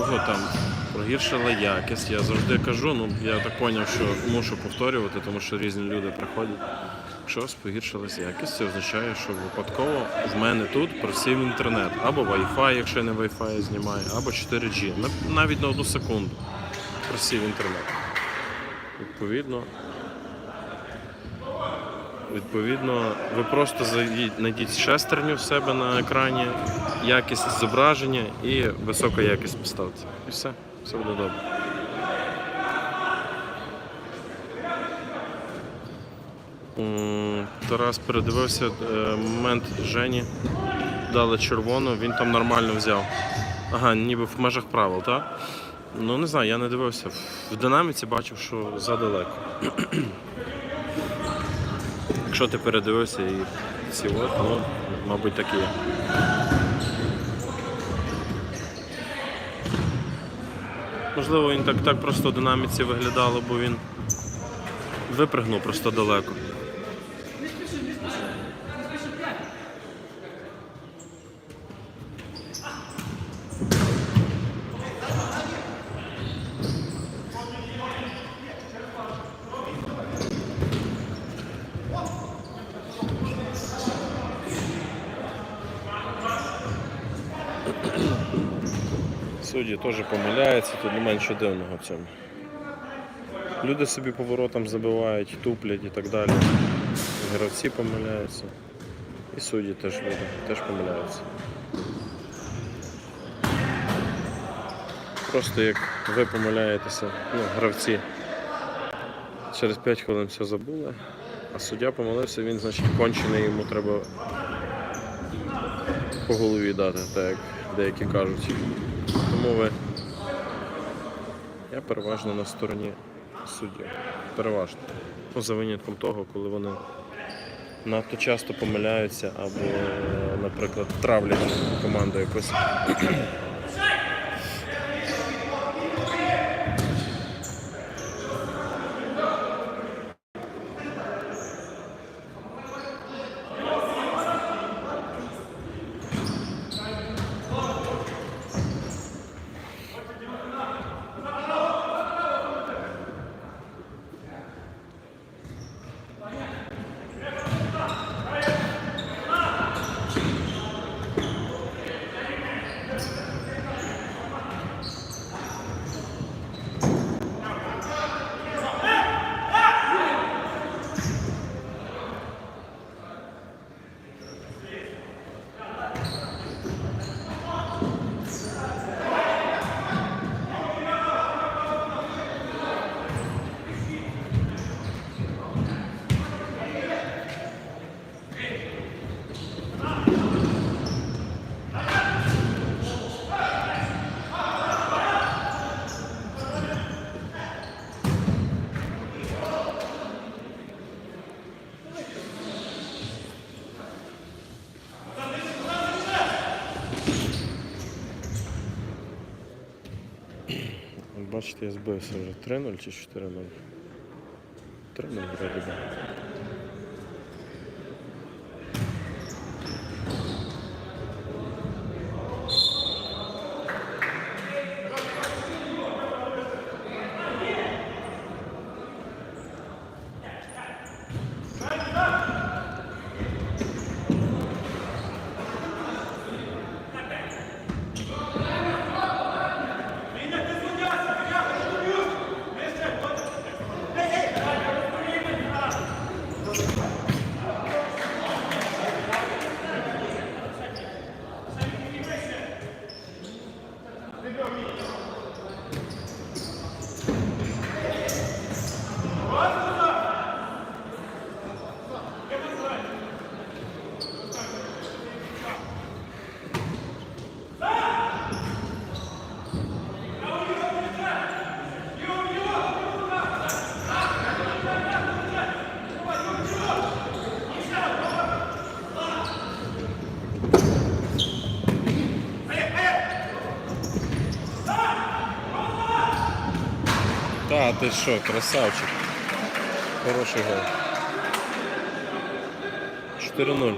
кого там прогіршила якість. Я завжди кажу, ну я так зрозумів, що мушу повторювати, тому що різні люди приходять. Якщо погіршилася якість, це означає, що випадково в мене тут просів інтернет. Або Wi-Fi, якщо я не Wi-Fi знімаю, або 4G. Навіть на одну секунду просів інтернет. Відповідно, Відповідно, ви просто знайдіть шестерню в себе на екрані, якість зображення і висока якість поставте. І все, все буде добре. Тарас передивився е, момент Жені, дали червону, він там нормально взяв. Ага, ніби в межах правил, так? Ну не знаю, я не дивився. В динаміці бачив, що задалеко. Якщо ти передивився і всі то ну, мабуть, так і є. Можливо, він так, так просто в динаміці виглядало, бо він випригнув просто далеко. Судді теж помиляються, тут немає нічого дивного в цьому. Люди собі поворотом забивають, туплять і так далі. Гравці помиляються. І судді теж люди, теж помиляються. Просто як ви помиляєтеся, ну, гравці. Через 5 хвилин все забули, а суддя помилився, він, значить, кончений, йому треба по голові дати, так як деякі кажуть. Тому ви. Я переважно на стороні суддів. Переважно. Ну, за винятком того, коли вони надто часто помиляються або, наприклад, травлять команду якусь. Бачите, я збився вже 3-0 чи 4-0. 3-0 вроді Та, ти що, красавчик. Хороший гол. 4-0.